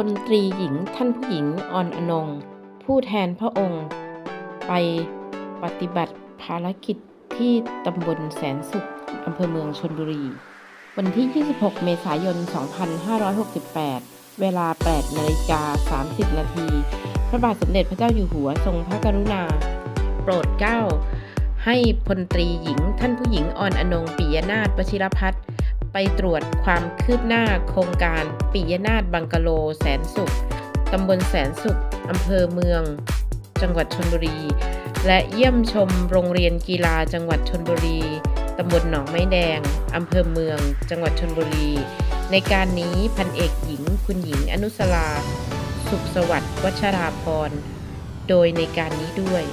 พลตรีหญิงท่านผู้หญิงออนอนง ผู้แทนพระองค์ ไปปฏิบัติภารกิจที่ตำบลแสนสุขอำเภอเมืองชนบุรี วันที่ 26 เมษายน 2568 เวลา 8นาฬิกา30 นาที พระบาทสมเด็จพระเจ้าอยู่หัวทรงพระกรุณา โปรดเกล้า ให้พลตรีหญิงท่านผู้หญิงออนอนงปิยนาถวชิรพัฒน์ ไปตรวจความคืบหน้าโครงการปิยนาถบังกะโลแสนสุข ตำบลแสนสุข อำเภอเมือง จังหวัดชนบุรี และเยี่ยมชมโรงเรียนกีฬาจังหวัดชนบุรี ตำบลหนองไม้แดง อำเภอเมือง จังหวัดชนบุรี ในการนี้พันเอกหญิง คุณหญิงอนุสราสุขสวัสดิ์วัชราพร โดยในการนี้ด้วย